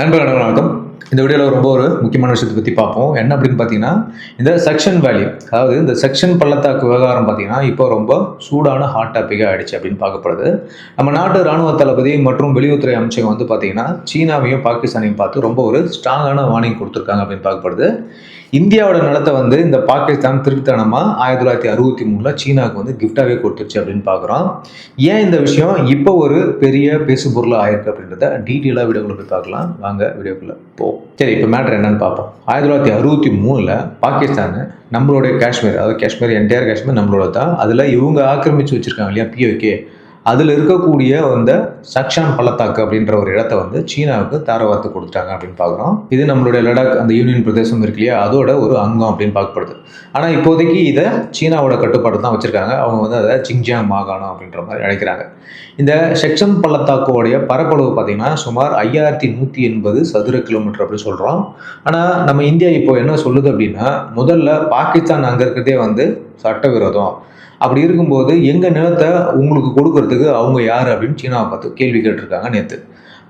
நண்பர்கள் வணக்கம் இந்த வீடியோவில் ரொம்ப ஒரு முக்கியமான விஷயத்தை பற்றி பார்ப்போம். என்ன அப்படின்னு பார்த்தீங்கன்னா இந்த செக்ஷன் வேல்யூ அதாவது இந்த செக்ஷன் பள்ளத்தாக்கு விவகாரம் பார்த்தீங்கன்னா இப்போ ரொம்ப சூடான ஹாட் டாப்பிக்காக ஆயிடுச்சு அப்படின்னு பார்க்கப்படுது நம்ம நாட்டு ராணுவ தளபதி மற்றும் வெளியுறவுத்துறை அமைச்சகம் வந்து பார்த்தீங்கன்னா சீனாவையும் பாகிஸ்தானையும் பார்த்து ரொம்ப ஒரு ஸ்ட்ராங்கான வார்னிங் கொடுத்துருக்காங்க அப்படின்னு பார்க்கப்படுது இந்தியாவோட நிலத்தை வந்து இந்த பாகிஸ்தான் திருத்தனமாக ஆயிரத்தி தொள்ளாயிரத்தி அறுபத்தி மூணில் சீனாவுக்கு வந்து கிஃப்டாகவே கொடுத்துருச்சு அப்படின்னு பார்க்குறோம். ஏன் இந்த விஷயம்? இப்போ ஒரு பெரிய பேசு பொருளாக ஆயிருக்கு அப்படின்றத டீட்டெயிலாக வீடியோக்குள்ள போய் பார்க்கலாம். வாங்க வீடியோக்குள்ளே போ சரி இப்போ மேட்ரு என்னன்னு பார்ப்போம். ஆயிரத்தி தொள்ளாயிரத்தி அறுபத்தி மூணில் பாகிஸ்தான் நம்மளுடைய காஷ்மீர் அதாவது காஷ்மீர் என்டையர் காஷ்மீர் நம்மளோட தான் அதில் இவங்க ஆக்கிரமிச்சு வச்சிருக்காங்க இல்லையா பிஓகே அதில் இருக்கக்கூடிய அந்த சக்ஷான் பள்ளத்தாக்கு அப்படின்ற ஒரு இடத்த வந்து சீனாவுக்கு தாரவாத்து கொடுத்துட்டாங்க அப்படின்னு பார்க்குறோம். இது நம்மளுடைய லடாக் அந்த யூனியன் பிரதேசம் இருக்கு இல்லையா? அதோட ஒரு அங்கம் அப்படின்னு பார்க்கப்படுது. ஆனால் இப்போதைக்கு இதை சீனாவோட கட்டுப்பாடு தான் வச்சுருக்காங்க. அவங்க வந்து அதை சிங்ஜியாங் மாகாணம் அப்படின்ற மாதிரி அழைக்கிறாங்க. இந்த செக்ஷன் பள்ளத்தாக்கோடைய பரப்பளவு பார்த்தீங்கன்னா சுமார் ஐயாயிரத்தி நூற்றி எண்பது சதுர கிலோமீட்டர் அப்படின்னு சொல்கிறோம் ஆனால் நம்ம இந்தியா இப்போ என்ன சொல்லுது அப்படின்னா முதல்ல பாகிஸ்தான் அங்கே இருக்கிறதே வந்து சட்டவிரோதம். அப்படி இருக்கும்போது எங்கள் நிலத்தை உங்களுக்கு கொடுக்கறதுக்கு அவங்க யார் அப்படின்னு சீனாவை பார்த்து கேள்வி கேட்டிருக்காங்க நேற்று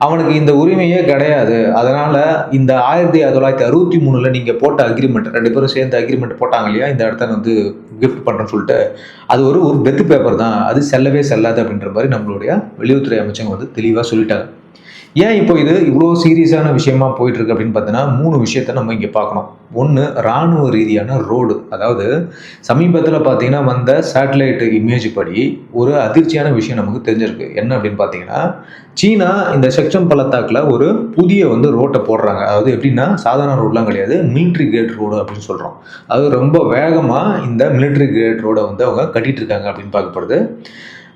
அவனுக்கு இந்த உரிமையே கிடையாது. அதனால் இந்த ஆயிரத்தி தொள்ளாயிரத்தி அறுபத்தி மூணில் நீங்கள் போட்ட அக்ரிமெண்ட் ரெண்டு பேரும் சேர்ந்து அக்ரிமெண்ட் போட்டாங்க இல்லையா? இந்த இடத்த வந்து கிஃப்ட் பண்ணுறேன்னு சொல்லிட்டு அது ஒரு ஒரு பெத்து பேப்பர் தான். அது செல்லவே செல்லாது அப்படின்ற மாதிரி நம்மளுடைய வெளியுறவுத்துறை அமைச்சங்க வந்து தெளிவாக சொல்லிட்டாங்க. ஏன் இப்போ இது இவ்வளோ சீரியஸான விஷயமா போயிட்டு இருக்கு அப்படின்னு பார்த்தீங்கன்னா மூணு விஷயத்த நம்ம இங்கே பார்க்கணும். ஒன்று இராணுவ ரீதியான ரோடு. அதாவது சமீபத்தில் பார்த்தீங்கன்னா வந்த சேட்டலைட் இமேஜ் படி ஒரு அதிர்ச்சியான விஷயம் நமக்கு தெரிஞ்சிருக்கு. என்ன அப்படின்னு பார்த்தீங்கன்னா சீனா இந்த செக்ஷன் பள்ளத்தாக்கில் ஒரு புதிய வந்து ரோட்டை போடுறாங்க. அதாவது எப்படின்னா சாதாரண ரோடெலாம் கிடையாது மிலிட்ரி கிரேட் ரோடு அப்படின்னு சொல்கிறோம் அது ரொம்ப வேகமாக இந்த மிலிட்ரி கிரேட் ரோடை வந்து அவங்க கட்டிகிட்டு இருக்காங்க அப்படின்னு பார்க்கப்படுது.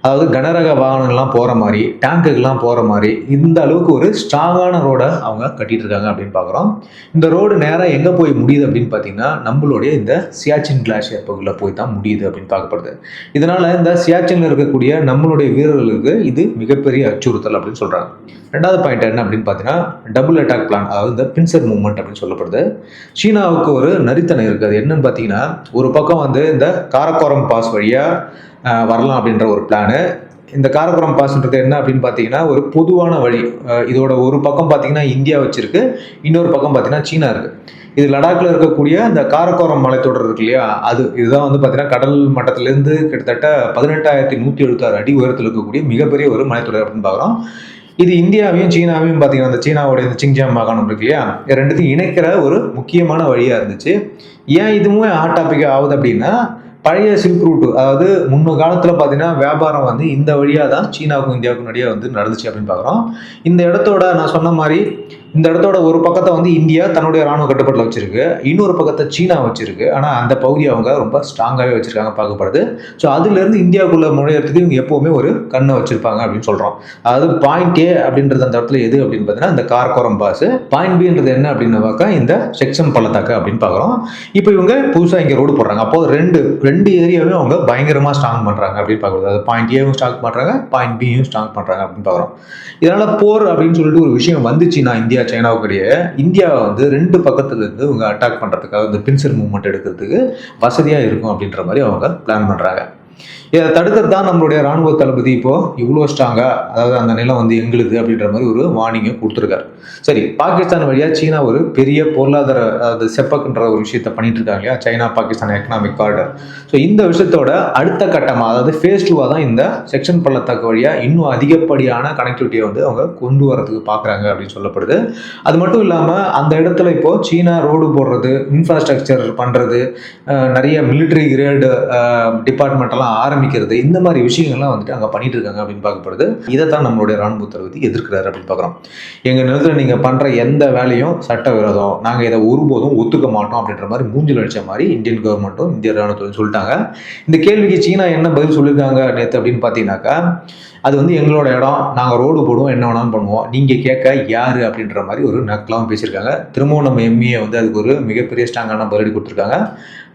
அதாவது கனரக வாகனங்கள்லாம் போகிற மாதிரி டேங்குக்கெல்லாம் போகிற மாதிரி இந்த அளவுக்கு ஒரு ஸ்ட்ராங்கான ரோடை அவங்க கட்டிட்டு இருக்காங்க அப்படின்னு பார்க்குறோம். இந்த ரோடு நேராக எங்கே போய் முடியுது அப்படின்னு பார்த்தீங்கன்னா நம்மளுடைய இந்த சியாச்சின் கிளாஷியர் பகுதியில் போய் தான் முடியுது அப்படின்னு பார்க்கப்படுது. இதனால் இந்த சியாச்சினில் இருக்கக்கூடிய நம்மளுடைய வீரர்களுக்கு இது மிகப்பெரிய அச்சுறுத்தல் அப்படின்னு சொல்கிறாங்க ரெண்டாவது பாயிண்ட் என்ன அப்படின்னு பார்த்தீங்கன்னா டபுள் அட்டாக் பிளான் அதாவது இந்த பின்சர் மூவ்மெண்ட் அப்படின்னு சொல்லப்படுது. சீனாவுக்கு ஒரு நரித்தனை இருக்குது. என்னன்னு பார்த்தீங்கன்னா ஒரு பக்கம் வந்து இந்த காரக்கோரம் பாஸ் வழியாக வரலாம் அப்படின்ற ஒரு பிளானு இந்த காரக்குரம் பாஸ்ன்றது என்ன அப்படின்னு பார்த்தீங்கன்னா ஒரு பொதுவான வழி. இதோட ஒரு பக்கம் பார்த்தீங்கன்னா இந்தியா வச்சிருக்கு. இன்னொரு பக்கம் பார்த்தீங்கன்னா சீனா இருக்குது இது லடாக்ல இருக்கக்கூடிய இந்த காரக்கோரம் மலைத்தொடர் இருக்கு இல்லையா? அது இதுதான் வந்து பார்த்தீங்கன்னா கடல் மட்டத்திலேருந்து கிட்டத்தட்ட பதினெட்டாயிரத்தி நூற்றி எழுபத்தாறு அடி உயரத்தில் இருக்கக்கூடிய மிகப்பெரிய ஒரு மலைத்தொடர் அப்படின்னு பார்க்குறோம். இது இந்தியாவையும் சீனாவையும் பார்த்தீங்கன்னா அந்த சீனாவுடைய இந்த சிங்ஜியாங் மாகாணம் இருக்கு இல்லையா? ரெண்டுத்தையும் இணைக்கிற ஒரு முக்கியமான வழியாக இருந்துச்சு. ஏன் இதுவுமே ஹாட் டாபிக் ஆகுது அப்படின்னா பழைய சில்க் ரூட் அதாவது முன்னு காலத்தில் பார்த்தீங்கன்னா வியாபாரம் வந்து இந்த வழியாக தான் சீனாவுக்கும் இந்தியாவுக்கும் நடுவே வந்து நடந்துச்சு அப்படின்னு பார்க்குறோம் இந்த இடத்தோட நான் சொன்ன மாதிரி இந்த இடத்தோட ஒரு பக்கத்தை வந்து இந்தியா தன்னுடைய ராணுவ கட்டுப்பாட்டில் வச்சிருக்கு. இன்னொரு பக்கத்தை சீனா வச்சிருக்கு. ஆனால் அந்த பகுதியை அவங்க ரொம்ப ஸ்ட்ராங்காகவே வச்சிருக்காங்க பார்க்கப்படுது. ஸோ அதுலேருந்து இந்தியாவுக்குள்ள நுழையிறதுக்கு இவங்க எப்போவுமே ஒரு கண்ணை வச்சிருப்பாங்க அப்படின்னு சொல்கிறோம் அதாவது பாயிண்ட் ஏ அப்படின்றது அந்த இடத்துல எது அப்படின்னு பார்த்தீங்கன்னா இந்த கார்கோரம் பாஸ் பாயிண்ட் பின்றது என்ன அப்படின்னு பார்க்க இந்த செக்ஷன் பள்ளத்தாக்கு அப்படின்னு பார்க்குறோம் இப்போ இவங்க புதுசாக இங்கே ரோடு போடுறாங்க. அப்போது ரெண்டு ரெண்டு ரெண்டு ஏரியாவையும் அவங்க பயங்கரமாக ஸ்ட்ராங் பண்ணுறாங்க அப்படின்னு பார்க்குறது. அது பாயிண்ட் ஏவும் ஸ்ட்ராங் பண்ணுறாங்க பாயிண்ட் பியும் ஸ்ட்ராங் பண்ணுறாங்க அப்படின்னு பார்க்குறோம். இதனால் போர் அப்படின்னு சொல்லிட்டு ஒரு விஷயம் வந்துச்சுன்னா இந்தியா சைனாவுக்கிடையே இந்தியாவை வந்து ரெண்டு பக்கத்துலேருந்து இவங்க அட்டாக் பண்ணுறதுக்காக இந்த பின்சர் மூவ்மெண்ட் எடுக்கிறதுக்கு வசதியாக இருக்கும் அப்படின்ற மாதிரி அவங்க பிளான் பண்ணுறாங்க இதை தடுக்கிறது தான் நம்மளுடைய ராணுவ தளபதி இப்போ இவ்வளோ ஸ்ட்ராங்கா அதாவது அந்த நிலம் வந்து எங்களுது அப்படின்ற மாதிரி ஒரு வார்னிங்கை கொடுத்துருக்காரு. சரி பாகிஸ்தான் வழியா சீனா ஒரு பெரிய பொருளாதார அதாவது செப்பக்குன்ற ஒரு விஷயத்த பண்ணிட்டு இருக்காங்க இல்லையா? China Pakistan economic corridor so இந்த விஷயத்தோட அடுத்த கட்டமாக அதாவது ஃபேஸ் டூவாக தான் இந்த செக்ஷன் பள்ளத்தாக்கு வழியாக இன்னும் அதிகப்படியான கனெக்டிவிட்டியை வந்து அவங்க கொண்டு வரதுக்கு பார்க்குறாங்க அப்படின்னு சொல்லப்படுது. அது மட்டும் இல்லாமல் அந்த இடத்துல இப்போ சீனா ரோடு போடுறது இன்ஃப்ராஸ்ட்ரக்சர் பண்ணுறது நிறைய மிலிட்ரி கிரேடு டிபார்ட்மெண்ட் எல்லாம் ஆரம்பிக்கிறது. இந்த மாதிரி விஷயங்கள்லாம் வந்துட்டு அங்கே பண்ணிட்டு இருக்காங்க அப்படின்னு பார்க்கப்படுது. இதை தான் நம்மளுடைய ராணுவ தளபதி எதிர்க்கிறாரு அப்படின்னு பார்க்குறோம். எங்கள் நிலத்தில் நீங்கள் பண்ணுற எந்த வேலையும் சட்டவிரோதம். நாங்கள் இதை ஒருபோதும் ஒத்துக்க மாட்டோம் அப்படின்ற மாதிரி மூஞ்சில் அடித்த மாதிரி இந்தியன் கவர்மெண்ட்டும் இந்திய ராணுவத்துறையும் சொல்லிட்டாங்க. இந்த கேள்விக்கு சீனா என்ன பதில் சொல்லியிருக்காங்க நேற்று அப்படின்னு பார்த்தீங்கன்னாக்கா அது வந்து எங்களோட இடம். நாங்கள் ரோடு போடுவோம் என்ன வேணாலும் பண்ணுவோம். நீங்கள் கேட்க யார் அப்படின்ற மாதிரி ஒரு நக்கலாகவும் பேசியிருக்காங்க. திரும்பவும் நம்ம எம்ஏ வந்து அதுக்கு ஒரு மிகப்பெரிய ஸ்ட்ராங்கான பதிலடி கொடுத்துருக்காங்க.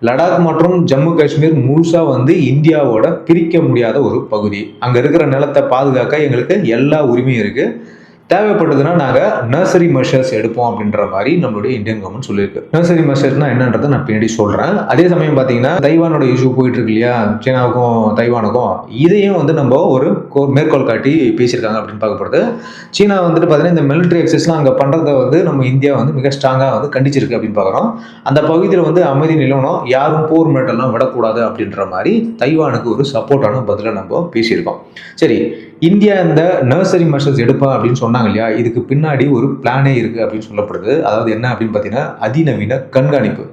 லடாக் மற்றும் ஜம்மு காஷ்மீர் முழுசாக வந்து இந்தியாவோட பிரிக்க முடியாத ஒரு பகுதி. அங்கே இருக்கிற நிலத்தை பாதுகாக்க எங்களுக்கு எல்லா உரிமையும் இருக்குது தேவைப்படுதுன்னா நாங்கள் நர்சரி மெஷர்ஸ் எடுப்போம் அப்படின்ற மாதிரி நம்மளுடைய இந்தியன் கவர்மெண்ட் சொல்லியிருக்கு. நர்சரி மெஷர்ஸ்னா என்னன்றதை நான் பின்னாடி சொல்கிறேன் அதே சமயம் பார்த்தீங்கன்னா தைவானோட இஷ்யூ போயிட்டு இருக்கு இல்லையா? சீனாவுக்கும் தைவானுக்கும். இதையும் வந்து நம்ம ஒரு கோ- மேற்கோள் காட்டி பேசியிருக்காங்க அப்படின்னு பார்க்கப்படுது. சீனா வந்துட்டு பார்த்தீங்கன்னா இந்த மிலிட்ரி எக்ஸஸ்லாம் அங்கே பண்ணுறத வந்து நம்ம இந்தியா வந்து மிக ஸ்ட்ராங்காக வந்து கண்டிச்சிருக்கு அப்படின்னு பார்க்குறோம். அந்த பகுதியில் வந்து அமைதி நிலவனம் யாரும் போர் மிரட்டல்லாம் விடக்கூடாது அப்படின்ற மாதிரி தைவானுக்கு ஒரு சப்போர்ட்டான பதிலை நம்ம பேசியிருக்கோம். சரி இந்தியா இந்த நர்சரி மெஷர்ஸ் எடுப்பா அப்படின்னு சொன்னாங்க இல்லையா? இதுக்கு பின்னாடி ஒரு பிளானே இருக்குது அப்படின்னு சொல்லப்படுது. அதாவது என்ன அப்படின்னு பார்த்தீங்கன்னா அதிநவீன கண்காணிப்பு.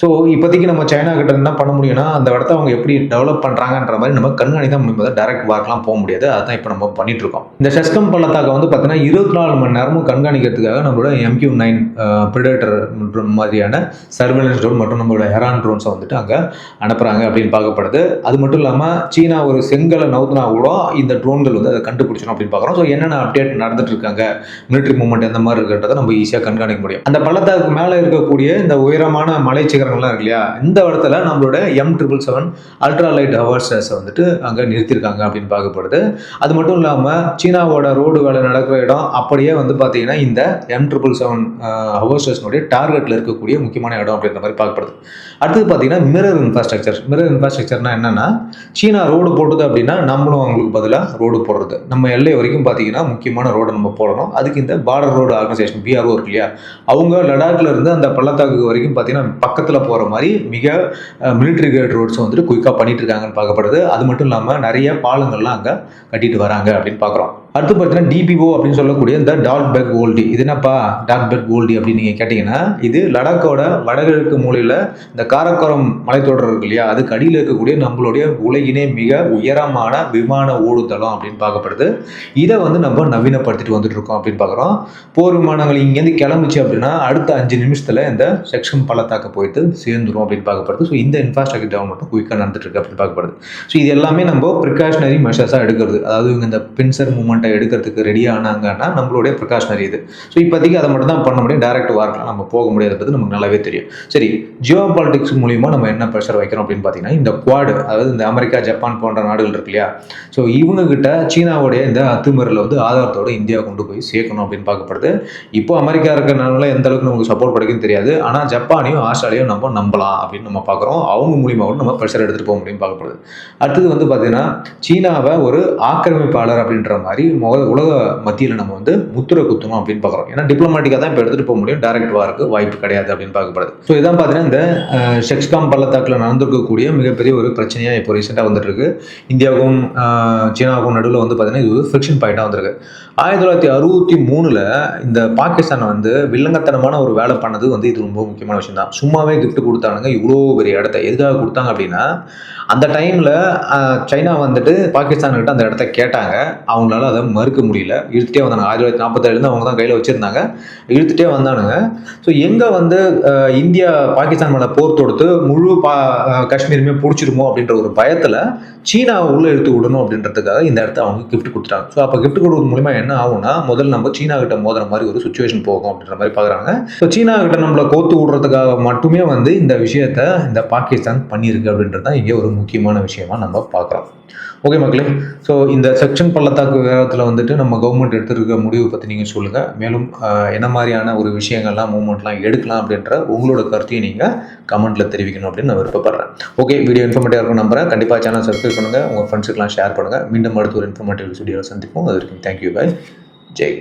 ஸோ இப்போதைக்கு நம்ம சைனா கிட்ட என்ன பண்ண முடியும்னா அந்த இடத்த அவங்க எப்படி டெவலப் பண்ணுறாங்கன்ற மாதிரி நம்ம கண்காணி தான் முடியும் டைரக்ட் வார்க்கெலாம் போக முடியாது. அதான் இப்போ நம்ம பண்ணிட்டு இருக்கோம். இந்த செஸ்கம் பள்ளத்தாக்க வந்து பார்த்தீங்கன்னா இருபத்தி நாலு மணி நேரமும் கண்காணிக்கிறதுக்காக நம்மளோட எம்கியூ நைன் பிரிடேட்டர் மாதிரியான சர்வேலன்ஸ் ட்ரோன் மற்றும் நம்மளோட ஹெரான் ட்ரோன்ஸை வந்துட்டு அங்கே அனுப்புகிறாங்க அப்படின்னு பார்க்கப்படுது. அது மட்டும் இல்லாமல் சீனா ஒரு செங்கலை நவுத்துனா கூட இந்த ட்ரோன்கள் வந்து அதை கண்டுபிடிச்சிடும் அப்படின்னு பார்க்குறோம். ஸோ என்னென்ன அப்டேட் நடந்துட்டு இருக்காங்க மிலிட்ரி மூவ்மெண்ட் எந்த மாதிரி இருக்கிறத நம்ம ஈஸியாக கண்காணிக்க முடியும். அந்த பள்ளத்தாக்கு மேலே இருக்கக்கூடிய இந்த உயரமான மலை சிகரங்கள்லாம் இருக்கு இல்லையா? இந்த இடத்துல நம்மளோட M triple seven ultra light howitzers வந்துட்டு அங்கே நிறுத்தியிருக்காங்க அப்படின்னு பார்க்கப்படுது. அது மட்டும் இல்லாமல் சீனாவோட ரோடு வேலை நடக்கிற இடம் அப்படியே வந்து பார்த்தீங்கன்னா இந்த எம் ட்ரிபிள் செவன் ஹவர்ஸஸ்னுடைய டார்கெட்டில் இருக்கக்கூடிய முக்கியமான இடம் அப்படின்ற மாதிரி பார்க்கப்படுது. அடுத்தது பார்த்தீங்கன்னா மிரர் இன்ஃப்ராஸ்ட்ரக்சர் மிரர் இன்ஃப்ராஸ்ட்ரக்சர்னா என்னன்னா சீனா ரோடு போடுது அப்படின்னா நம்மளும் அவங்களுக்கு பதிலாக ரோடு போடுறது. நம்ம எல்லை வரைக்கும் பார்த்தீங்கன்னா முக்கியமான ரோடு நம்ம போடணும். அதுக்கு இந்த பார்டர் ரோடு ஆர்கனைசேஷன் பிஆர்ஓ இருக்கு இல்லையா? அவங்க லடாக்ல இருந்து அந்த பள்ளத்தாக்கு வரைக்கும் பார்த்தீங்கன்னா பக்கத்தில் போகிற மாதிரி மிக மிலிட்ரி கிரேட் ரோட்ஸ் வந்துட்டு குயிக்காக பண்ணிட்டு இருக்காங்கன்னு பார்க்கப்படுது. அது மட்டும் இல்லாமல் நிறைய பாலங்கள்லாம் அங்கே கட்டிட்டு வராங்க அப்படின்னு பார்க்குறோம். அடுத்து பார்த்தீங்கன்னா டிபிஓ அப்படின்னு சொல்லக்கூடிய இந்த டாட் பெக் கோல்டி இது என்னப்பா? டாட் பெக் கோல்டி அப்படின்னு நீங்கள் கேட்டிங்கன்னா இது லடாக்கோட வடகிழக்கு மூலையில் இந்த காரக்கோரம் மலைத்தொடர் இருக்கு இல்லையா? அதுக்கு அடியில் இருக்கக்கூடிய நம்மளுடைய உலகினே மிக உயரமான விமான ஓடுதளம் அப்படின்னு பார்க்கப்படுது. இதை வந்து நம்ம நவீனப்படுத்திட்டு வந்துட்டு இருக்கோம் அப்படின்னு பார்க்குறோம். போர் விமானங்கள் இங்கேருந்து கிளம்பிச்சு அப்படின்னா அடுத்த அஞ்சு நிமிஷத்தில் இந்த செக்ஷன் பள்ளத்தாக்க போயிட்டு சேர்ந்துரும் அப்படின்னு பார்க்கப்படுது. ஸோ இந்த இன்ஃப்ராஸ்ட்ரக்சர் டெவலப்மெண்ட்டும் குயிக்காக நடந்துட்டு இருக்கு அப்படின்னு பார்க்கப்படுது. ஸோ இது எல்லாமே நம்ம ப்ரிகாஷனரி மெஷர்ஸாக எடுக்கிறது. அதாவது இந்த பின்சர் மூமெண்ட்டை எடுக்கிறதுக்கு ரெடி ஆனாங்கன்னா நம்மளுடைய ப்ரிகாஷனரி இது. ஸோ இப்போதைக்கு அதை மட்டும் தான் பண்ண முடியும். டைரக்ட் வார்க்கில் நம்ம போக முடியாதுன்றது நமக்கு நல்லாவே தெரியும். சரி ஜியோ பாலிடிக்ஸ் மூலியமாக நம்ம என்ன ப்ரெஷர் வைக்கிறோம் அப்படின்னு பார்த்தீங்கன்னா இந்த குவாடு அதாவது இந்த அமெரிக்கா ஜப்பான் போன்ற நாடுகள் இருக்கு இல்லையா? ஸோ இவங்ககிட்ட சீனாவுடைய இந்த அத்துமீறலை வந்து ஆதாரத்தோட இந்தியா கொண்டு போய் சேர்க்கணும் அப்படின்னு பார்க்கப்படுது. இப்போ அமெரிக்கா இருக்கிறனால எந்த அளவுக்கு நமக்கு சப்போர்ட் கிடைக்குன்னு தெரியாது. ஆனால் ஜப்பானையும் ஆஸ்திரேலியாவும் நம்ம நம்பலாம் அப்படின்னு நம்ம பார்க்குறோம். அவங்க மூலியமாக கூட நம்ம ப்ரெஷர் எடுத்துகிட்டு போக முடியும் பார்க்கப்படுது. அடுத்தது வந்து பார்த்தீங்கன்னா சீனாவை ஒரு ஆக்கிரமிப்பாளர் அப்படின்ற மாதிரி முக உலக மத்தியில் நம்ம வந்து முத்திரை குத்தணும் அப்படின்னு பார்க்குறோம். ஏன்னா டிப்ளமேட்டிக்காக தான் இப்போ எடுத்துகிட்டு போக முடியும். டைரக்ட் வாருக்கு வாய்ப்பு கிடையாது அப்படின்னு பார்க்கப்படுது. ஸோ இதான் பார்த்தீங்கன்னா இந்த செக்ஸ்காம் பள்ளத்தாக்கில் நடந்திருக்கக்கூடிய மிகப்பெரிய ஒரு பிரச்சனையாக இப்போ ரீசெண்டாக வந்துட்டு இருக்கு இந்தியாவுக்கும் சீனாவுக்கும் நடுவில் வந்து பார்த்தீங்கன்னா இது ஒரு ஃபிக்ஷன் பாயிண்டாக வந்திருக்கு. ஆயிரத்தி தொள்ளாயிரத்தி அறுபத்தி மூணில் இந்த பாகிஸ்தான் வந்து வில்லங்கத்தனமான ஒரு வேலை பண்ணது வந்து இது ரொம்ப முக்கியமான விஷயம் தான் சும்மாவே கிஃப்ட் கொடுத்தானுங்க இவ்வளோ பெரிய இடத்த. எதுக்காக கொடுத்தாங்க அப்படின்னா அந்த டைமில் சைனா வந்துட்டு பாகிஸ்தான்கிட்ட அந்த இடத்த கேட்டாங்க. அவங்களால அதை மறுக்க முடியல. இழுத்துட்டே வந்தாங்க. ஆயிரத்தி தொள்ளாயிரத்தி நாற்பத்தேழுலேருந்து அவங்க தான் கையில் வச்சுருந்தாங்க. இழுத்துட்டே வந்தானுங்க. ஸோ எங்கே வந்து இந்தியா பாகிஸ்தான் மேலே போர் தொடுத்து முழு பா காஷ்மீருமே பிடிச்சிருமோ அப்படின்ற ஒரு பயத்தில் சீனாவை உள்ளே இழுத்து விடணும் அப்படின்றதுக்காக இந்த இடத்த அவங்க கிஃப்ட் கொடுத்துட்டாங்க. ஸோ அப்போ கிஃப்ட் கொடுக்கறது மூலிமா என்ன ஆகும்னா முதல்ல நம்ம சீனா கிட்ட மோதுற மாதிரி ஒரு சுச்சுவேஷன் போகும் அப்படின்ற மாதிரி பார்க்குறாங்க ஸோ சீனா கிட்ட நம்மளை கோத்து விடுறதுக்காக மட்டுமே வந்து இந்த விஷயத்த இந்த பாகிஸ்தான் பண்ணியிருக்கு அப்படின்றது தான் இங்கே ஒரு முக்கியமான விஷயமா நம்ம பார்க்குறோம் ஓகே மக்களே. ஸோ இந்த செக்ஷன் பள்ளத்தாக்கு விவகாரத்தில் வந்துட்டு நம்ம கவர்மெண்ட் எடுத்திருக்க முடிவு பற்றி நீங்கள் சொல்லுங்கள் மேலும் என்ன மாதிரியான ஒரு விஷயங்கள்லாம் மூவ்மெண்ட்லாம் எடுக்கலாம் அப்படின்ற உங்களோட கருத்தையும் நீங்கள் கமெண்ட்டில் தெரிவிக்கணும் அப்படின்னு நான் விருப்பப்படுறேன். ஓகே வீடியோ இன்ஃபர்மேட்டிவாக இருக்கும் நம்புறேன். கண்டிப்பாக சேனல் சப்ஸ்கிரைப் பண்ணுங்கள் உங்கள் ஃப்ரெண்ட்ஸுக்கெலாம் ஷேர் பண்ணுங்கள் மீண்டும் அடுத்த ஒரு இன்ஃபர்மேட்டிவ் வீடியோவில் சந்திப்போம். அது வரைக்கும் தேங்க்யூ பாய் ஜெய்